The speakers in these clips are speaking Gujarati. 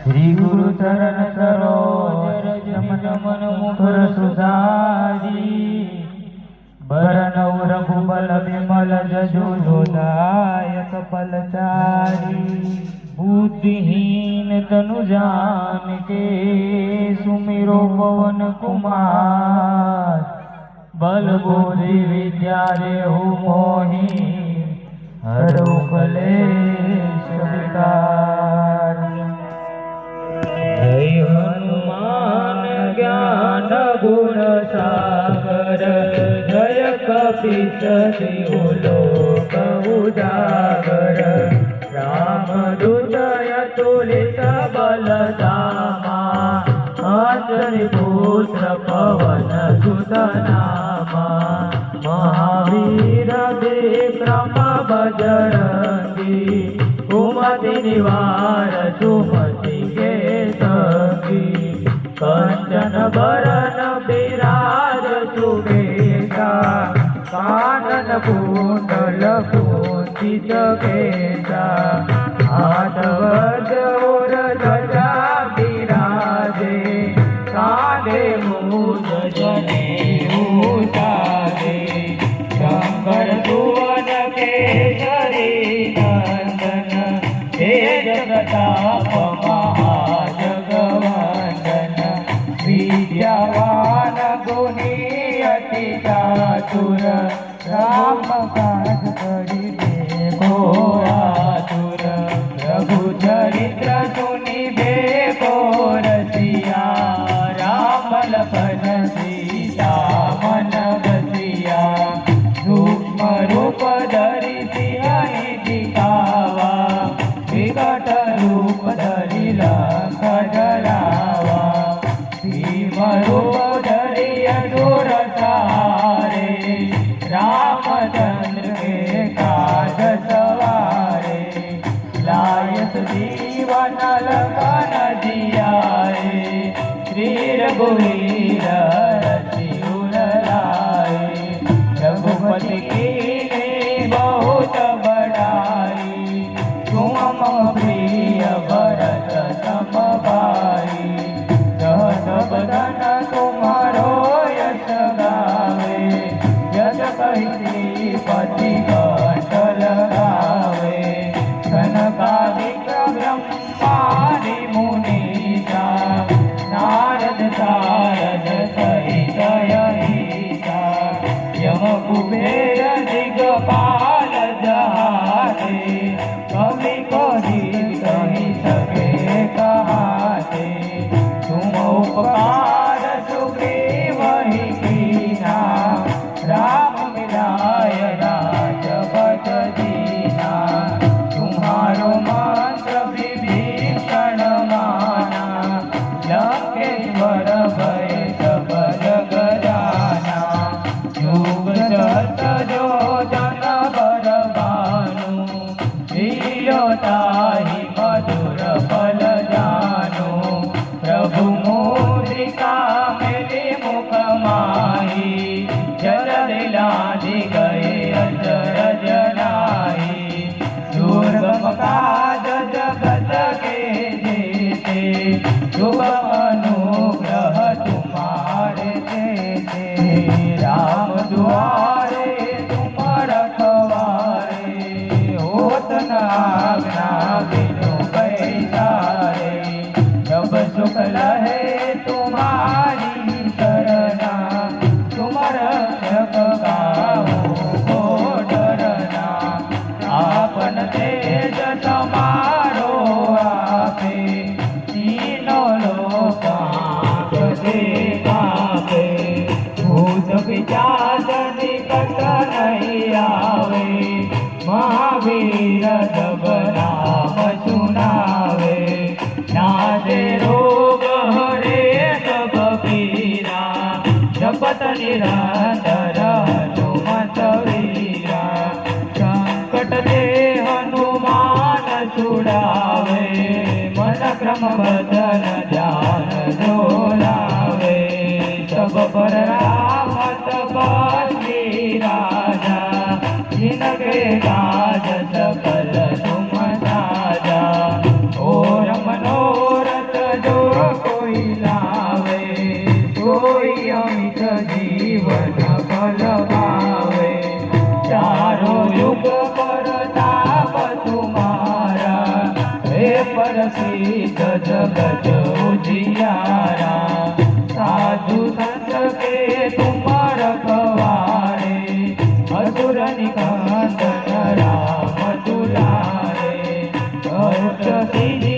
શ્રી ગુરુ ચરણ સરોજ રજ મન મન મુખર સુધારી. બરનવ રઘુબલ વિમલ જજો જોદાયક પલચારી. બુદ્ધિહીન તનુ જાન કે સુમિરો પવન કુમાર. બલ બોધી વિદ્યા હું મોહી હરો કલેશ કપીશ દેવ લોક ઉજાગર રામ દુતય તુલિત બલધામા અંજલિ પુત્ર પવન સુત निवार મહાવીર વિક્રમ બજરંગી કુમતિ નિવાર સુમતિ કે કુંડલ કુંચિત કેશા હાથ વજોર ધજા બિરાજે કાંધે મૂજ જને ઉતારે શંકર સુવન કેસરી નંદન હે જગતાપ મહાજગવંદન વિદ્યાવાન ગુણી અતિ राम काज करीते गोळा तुर प्रभु चरित्र सुनी बे कोरसिया राम लपन सीता मन बसिया रूप धरिती आई विकट रूप धरिला कजला दीवाना लगाना दिया। श्री रघुवीर रघुपति की बहुत बड़ाई तुम प्रिय કમાઈ જર દિલાજી ગયે અજર જલાઈ સુર બપકાદ જગત કે દેતે શુભ અનુગ્રહ તુમાર દેતે રામ દ્વારે તુમર ખવારે હોત નાગના બિનો કૈ તારે જબ સુખ લહે મદન ધ્યાન ડોલાવે સબ પર રામ તપસ્વી રાજા જિનકે કાજ સફલ વરસી ગજ ગજ ઉજિયારા. સાધુ સંત કે તુમાર કવારે. મધુર નિકાંત રામ દુલારે કરુટ સિંહ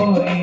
foi.